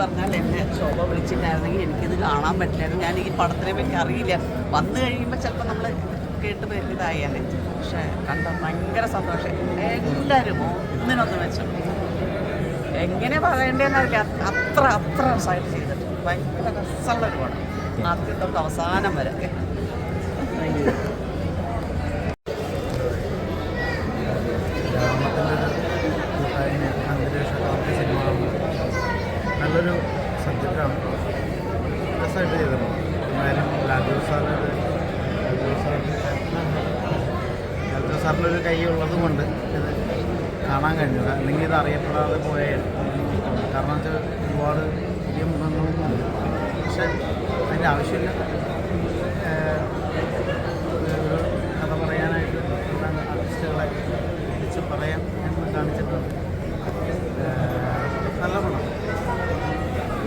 പറഞ്ഞാൽ എന്നെ ശോഭ വിളിച്ചിട്ടായിരുന്നെങ്കിൽ എനിക്കിത് കാണാൻ പറ്റില്ലായിരുന്നു. ഞാൻ ഈ പടത്തിനെ പറ്റി അറിയില്ല. വന്നു കഴിയുമ്പോൾ ചിലപ്പോൾ നമ്മൾ കേട്ട് ഇതായേനെ പക്ഷേ കണ്ട ഭയങ്കര സന്തോഷം. എല്ലാവരും ഒന്നിനൊന്ന് വെച്ചു എങ്ങനെ പറയേണ്ടതെന്നറിയില്ല അത്ര അത്ര സൈഡ് ചെയ്തിട്ടുണ്ട്. ഭയങ്കര രസമുള്ള ഒരു പടം. ആദ്യം തൊട്ട് അവസാനം വരെ. ഒരു കൈ ഉള്ളത് കൊണ്ട് ഇത് കാണാൻ കഴിഞ്ഞു. അല്ലെങ്കിൽ ഇത് അറിയപ്പെടാതെ പോയ കാരണം വെച്ചാൽ ഒരുപാട് പുതിയ മുഖങ്ങളൊന്നും പക്ഷെ അതിന്റെ ആവശ്യമില്ല. കഥ പറയാനായിട്ട് ആർട്ടിസ്റ്റുകളെ വിളിച്ച് പറയാം എന്ന് കാണിച്ചിട്ടുണ്ട്. നല്ല പണം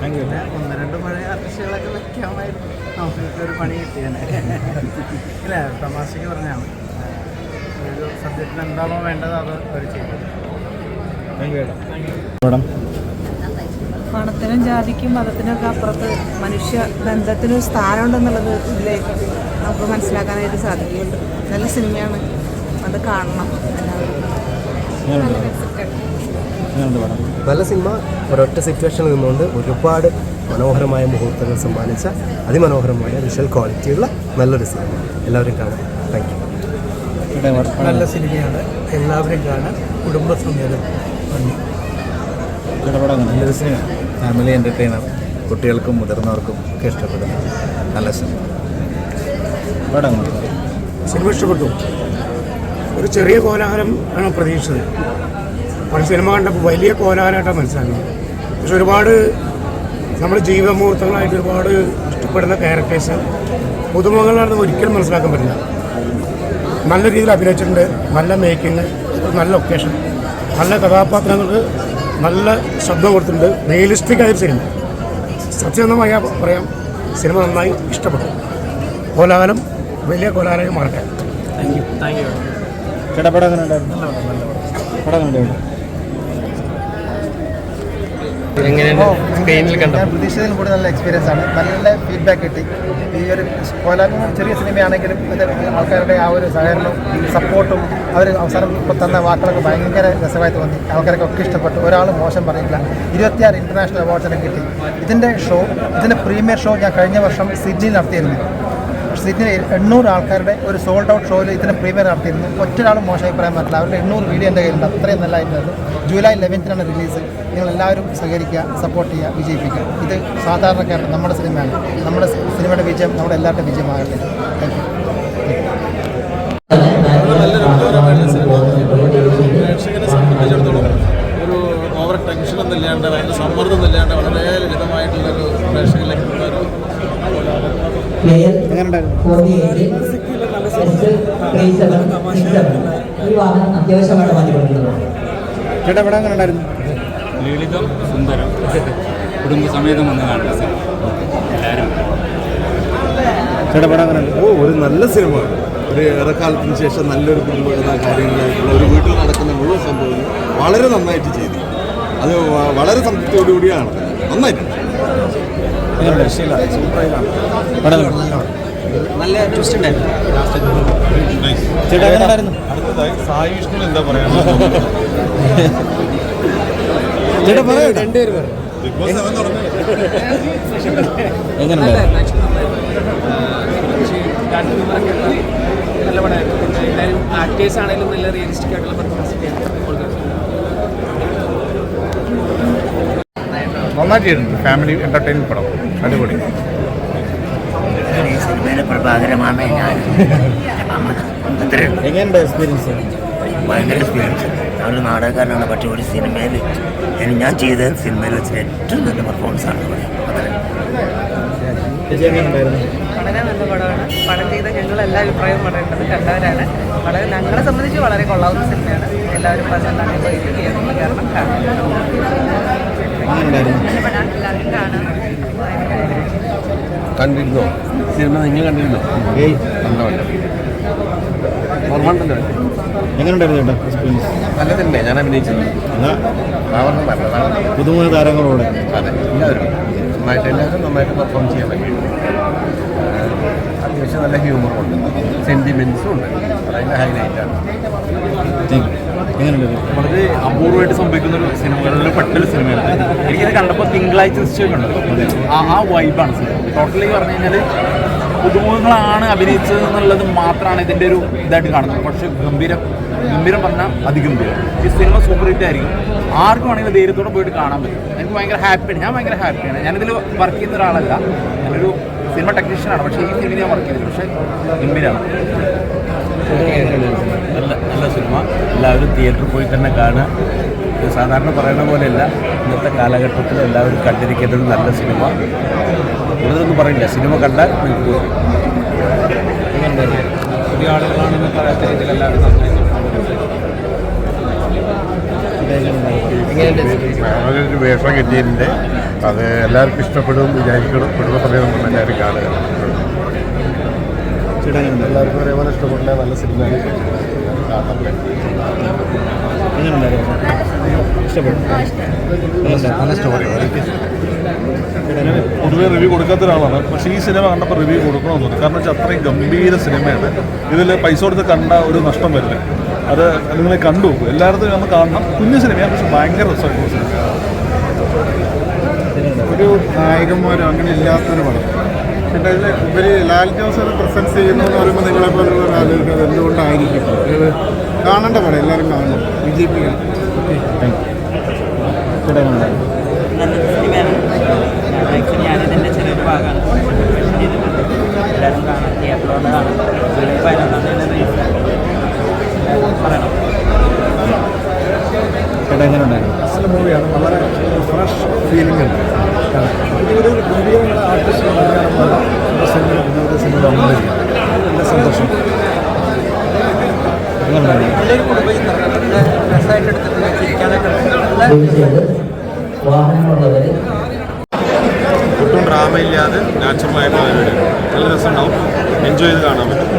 പിന്നെ ഒന്ന് രണ്ട് പഴയ ആർട്ടിസ്റ്റുകളൊക്കെ വെക്കാമായിരുന്നു. നമുക്ക് ഒരു പണി കിട്ടിയാണ് ഇല്ല തമാശയ്ക്ക് പറഞ്ഞാണ് ഒരു സബ്ജക്റ്റിന് എന്താണോ വേണ്ടത് അത് അവർ ചെയ്തു പണത്തിനും ജാതിക്കും മതത്തിനും ഒക്കെ അപ്പുറത്ത് മനുഷ്യ ബന്ധത്തിനും സ്ഥാനമുണ്ടെന്നുള്ളത് ഇതിലേക്ക് നമുക്ക് മനസ്സിലാക്കാനായിട്ട് സാധിക്കുന്നുണ്ട്. നല്ല സിനിമയാണ്. അത് കാണണം. നല്ല സിനിമ ഒരൊറ്റ സിറ്റുവേഷനിൽ നിന്നുകൊണ്ട് ഒരുപാട് മനോഹരമായ മുഹൂർത്തങ്ങൾ സമ്മാനിച്ച അതിമനോഹരമായ വിഷ്വൽ ക്വാളിറ്റിയുള്ള നല്ലൊരു സിനിമ. എല്ലാവരും കാണാം. താങ്ക് യു നല്ല സിനിമയാണ്. എല്ലാവരും കാണാൻ കുടുംബസമേതം നല്ലൊരു സിനിമ ഫാമിലി എന്റർടൈനർ കുട്ടികൾക്കും മുതിർന്നവർക്കും ഒക്കെ ഇഷ്ടപ്പെടുന്ന നല്ല സിനിമ. പടം സിനിമ ഇഷ്ടപ്പെട്ടു. ഒരു ചെറിയ കോലാഹലം ആണ് പ്രതീക്ഷിച്ചത്. പല സിനിമ കണ്ടപ്പോൾ വലിയ കോലാഹലമായിട്ടാണ് മനസ്സിലാക്കുന്നത് പക്ഷെ ഒരുപാട് നമ്മുടെ ജീവിത മുഹൂർത്തങ്ങളായിട്ട് ഒരുപാട് ഇഷ്ടപ്പെടുന്ന ക്യാരക്ടേഴ്സ് പുതുമുഖങ്ങളാണെന്ന് ഒരിക്കലും മനസ്സിലാക്കാൻ പറ്റില്ല. നല്ല രീതിയിൽ അഭിനയിച്ചിട്ടുണ്ട്. നല്ല മേക്കിങ് നല്ല ലൊക്കേഷൻ നല്ല കഥാപാത്രങ്ങൾക്ക് നല്ല ശബ്ദം കൊടുത്തിട്ടുണ്ട്. റിയലിസ്റ്റിക് ആയൊരു സിനിമ സത്യസന്ധമായ പറയാം സിനിമ നന്നായി ഇഷ്ടപ്പെട്ടു. കോലാഹലം വലിയ കോലാഹലം മാറട്ടെ. താങ്ക് ചേട്ടാ പടം എങ്ങനെ ഉണ്ടായിരുന്നു പടം എങ്ങനെ ഉണ്ടായിരുന്നു ഞാൻ പ്രതീക്ഷിച്ചതിലും നല്ല എക്സ്പീരിയൻസ് ആണ്. നല്ല ഫീഡ്ബാക്ക് കിട്ടി. ഈ ഒരു കോലാലും ചെറിയ സിനിമയാണെങ്കിലും ഇത് ആൾക്കാരുടെ ആ ഒരു സഹകരണവും സപ്പോർട്ടും അവർ അവസരം ഇപ്പോൾ തന്ന വാക്കുകളൊക്കെ ഭയങ്കര രസമായി തോന്നി. ആൾക്കാരൊക്കെ ഒക്കെ ഇഷ്ടപ്പെട്ടു. ഒരാൾ മോശം പറയില്ല ഇരുപത്തിയാറ് ഇന്റർനാഷണൽ അവാർഡ്സിനെ കിട്ടി. ഇതിന്റെ ഷോ ഇതിന്റെ പ്രീമിയർ ഷോ ഞാൻ കഴിഞ്ഞ വർഷം സിഡ്നിയിൽ നടത്തിയിരുന്നു. സിഡ്നിയിൽ എണ്ണൂറ് ആൾക്കാരുടെ ഒരു സോൾഡ് ഔട്ട് ഷോയിൽ ഇതിന് പ്രീമിയർ നടത്തിയിരുന്നു. ഒറ്റൊരാളും മോശം അഭിപ്രായം പറഞ്ഞില്ല അവരുടെ എണ്ണൂറ് വീഡിയോ എന്റെ കയ്യിലുണ്ട്. അത്രയും നല്ലതായിരുന്നു ജൂലൈ ലെവൻത്തിനാണ് റിലീസ് നിങ്ങൾ എല്ലാവരും സഹകരിക്കുക സപ്പോർട്ട് ചെയ്യുക വിജയിപ്പിക്കുക. ഇത് സാധാരണക്കാരുടെ നമ്മുടെ സിനിമയാണ്. നമ്മുടെ സിനിമയുടെ വിജയം നമ്മുടെ എല്ലാവരുടെയും വിജയമാകട്ടെ. താങ്ക് യു ഒരു ഓവർ ടെൻഷനൊന്നും ഇല്ലാണ്ട് ഭയങ്കര സമ്മർദ്ദമൊന്നും ഇല്ലാണ്ട് വളരെ ലളിതമായിട്ടുള്ളൊരു പ്രേക്ഷകരിലേക്ക് ഒരു ഒരു വാഹനം അത്യാവശ്യമായിട്ട് മാറ്റിക്കൊണ്ടിരുന്നത്. ചേട്ടാ ഇവിടെ അങ്ങനെ ഉണ്ടായിരുന്നു ലളിതം സുന്ദരം. കുടുംബസമേതം വന്ന് കാണുന്ന സിനിമ എല്ലാവരും. ചേട്ടാ പടം എങ്ങനെ ഓ ഒരു നല്ല സിനിമ. ഒരു ഏറെക്കാലത്തിന് ശേഷം നല്ലൊരു കുടുംബകഥ കാര്യങ്ങളായിട്ടുള്ള ഒരു വീട്ടിൽ നടക്കുന്ന മുഴുവൻ സംഭവം വളരെ നന്നായിട്ട് ചെയ്തു. അത് വളരെ സംതൃപ്തിയോടുകൂടിയാണ്. നന്നായിട്ടുണ്ട് പടം എങ്ങനെ ഉണ്ട്? നല്ല ട്വിസ്റ്റ് ഉണ്ടായിരുന്നു. ചേട്ടാ എങ്ങനെ ഉണ്ടായിരുന്നു അടുത്തതായി സായി വിഷ്ണു എന്താ പറയാ ചേട്ടാ. പറയട്ടെ ബിഗ് ബോസ് സെവൻ തുടങ്ങി. എങ്ങനെ ഉണ്ടായിരുന്നു നല്ല പടമായിരുന്നു. പിന്നെ എല്ലാവരും ആക്ടേഴ്സ് ആണെങ്കിലും നല്ല റിയലിസ്റ്റിക് ആയിട്ടുള്ള പെർഫോമൻസ് നന്നായിട്ട് ചെയ്തിട്ടുണ്ട് ഫാമിലി എന്റർടൈൻമെന്റ് പടം. അടിപൊളി. പ്രഭാകരമാണ് ഞാൻ. എങ്ങനെയുണ്ട് എക്സ്പീരിയൻസ് ഭയങ്കര എക്സ്പീരിയൻസ് ഒരു നാടകക്കാരനാണ് പക്ഷേ ഒരു സിനിമയിൽ ഇനി ഞാൻ ചെയ്ത സിനിമയിൽ വെച്ച് ഏറ്റവും നല്ല പെർഫോമൻസ് ആണ് അതെ വളരെ നല്ല പടമാണ്. പടം ചെയ്ത ഞങ്ങൾ എല്ലാ അഭിപ്രായവും പറയേണ്ടത് കണ്ടവരാണ്. വളരെ ഞങ്ങളെ സംബന്ധിച്ച് വളരെ കൊള്ളാവുന്ന സിനിമയാണ്. എല്ലാവരും പതിനെട്ടാം തീയതി കാരണം കാണാം കണ്ടിരുന്നോ? സിനിമ നിങ്ങൾ കണ്ടിരുന്നോ? ഏയ്. കണ്ടോ ഓർമ്മ ഉണ്ടല്ലോ എങ്ങനെയുണ്ടായിരുന്നു എക്സ്പീരിയൻസ് നല്ല തന്നെ ഞാൻ അഭിനയിച്ചത് പുതുമുഖ താരങ്ങളോട്. അതെ. എല്ലാവരും. നന്നായിട്ട് എല്ലാവരും നന്നായിട്ട് പെർഫോം ചെയ്യാൻ പറ്റി. അത്യാവശ്യം നല്ല ഹ്യൂമറുണ്ട് സെന്റിമെൻസും ഉണ്ട്. അതിന്റെ ഹൈലൈറ്റാണ് വളരെ അപൂർവമായിട്ട് സംഭവിക്കുന്ന ഒരു സിനിമകളിൽ പെട്ടൊരു സിനിമയാണ് എനിക്കിത് കണ്ടപ്പോൾ തിങ്കളാഴ്ച നിശ്ചയമൊക്കെ ആ ആ വൈബാണ് സിനിമ. ടോട്ടലി പറഞ്ഞു കഴിഞ്ഞാൽ പുതുമുഖങ്ങളാണ് അഭിനയിച്ചത് എന്നുള്ളത് മാത്രമാണ് ഇതിന്റെ ഒരു ഇതായിട്ട് കാണുന്നത്. പക്ഷേ ഗംഭീരം ഗംഭീരം പറഞ്ഞാൽ അതിഗംഭീരം. ഈ സിനിമ സൂപ്പർ ഹിറ്റ് ആയിരിക്കും. ആർക്കും ആണെങ്കിലും ധൈര്യത്തോടെ പോയിട്ട് കാണാൻ പറ്റും. എനിക്ക് ഭയങ്കര ഹാപ്പിയാണ് ഞാൻ ഭയങ്കര ഹാപ്പിയാണ് ഞാനിതിൽ വർക്ക് ചെയ്യുന്ന ഒരാളല്ല. ഞാനൊരു സിനിമ ടെക്നീഷ്യനാണ് പക്ഷേ ഈ സിനിമ ഞാൻ വർക്ക് ചെയ്തില്ല പക്ഷേ ഇമ്പിനാണ് നല്ല നല്ല സിനിമ. എല്ലാവരും തിയേറ്ററിൽ പോയി തന്നെ കാണുക. ഇത് സാധാരണ പറയുന്ന പോലെയല്ല. ഇന്നത്തെ കാലഘട്ടത്തിൽ എല്ലാവരും കണ്ടിരിക്കേണ്ട ഒരു നല്ല സിനിമ. കൂടുതലൊന്നും പറയില്ല. സിനിമ കണ്ടാൽ നിങ്ങൾക്ക് പുതിയ ആളുകളാണെന്ന് പറയാത്ത രീതിയിൽ എല്ലാവരും വേഷം കിട്ടിയതിന്റെ അത് എല്ലാവർക്കും ഇഷ്ടപ്പെടും വിചാരിക്കണം പെടുന്ന സമയം നമ്മൾ എല്ലാവരും കാണുക. എല്ലാവർക്കും ഒരേപോലെ ഇഷ്ടപ്പെടുന്ന നല്ല സിനിമയാണ് ഇഷ്ടപ്പെട്ടു? നല്ല സ്റ്റോറി പൊതുവേ റിവ്യൂ കൊടുക്കാത്ത ഒരാളാണ്. പക്ഷേ ഈ സിനിമ കണ്ടപ്പോൾ റിവ്യൂ കൊടുക്കണമെന്ന് തോന്നി. കാരണം വെച്ചാൽ അത്രയും ഗംഭീര സിനിമയാണ്. ഇതിൽ പൈസ കൊടുത്ത് കണ്ട ഒരു നഷ്ടം വരില്ല. അത് നിങ്ങളെ കണ്ടു എല്ലായിടത്തും നമ്മൾ കാണണം. കുഞ്ഞു സിനിമയാണ് പക്ഷെ ഭയങ്കര രസമായിട്ടുള്ള സിനിമയാണ് ഒരു നായകന്മാരും അങ്ങനെ ഇല്ലാത്തൊരു പടം പിന്നെ അതിൽ ഇവർ ലാൽ ജോസിനെ പ്രസൻസ് ചെയ്യുന്നു എന്ന് പറയുമ്പോൾ നിങ്ങളെ പോലുള്ള ആളുകൾക്ക് അത് എന്തുകൊണ്ടായിരിക്കും? കാണേണ്ട പടം എല്ലാവരും കാണണം. ബി ജെ പി ഞാനിതിന്റെ ചെറിയൊരു ഭാഗമാണ്. ചെയ്തിട്ടുണ്ട് എല്ലാവരും കാണാം തിയേറ്ററിലോട്ട് കാണാം ജൂലൈ പതിനൊന്നാം തീയതി റിലീസ് പറയണം. ചേട്ടാ എങ്ങനെയുണ്ടായിരുന്നു നല്ല മൂവിയാണ് വളരെ ഫ്രഷ് ഫീലിംഗ് ഉണ്ട്. ആർട്ടിസ്റ്റ് സിനിമ സിനിമ സന്തോഷം. ഒട്ടും ഡ്രാമ ഇല്ലാതെ നാച്ചുറലായിട്ടുള്ള ഒരു നല്ല രസമുണ്ടാവും. എൻജോയ് ചെയ്ത് കാണാൻ പറ്റും.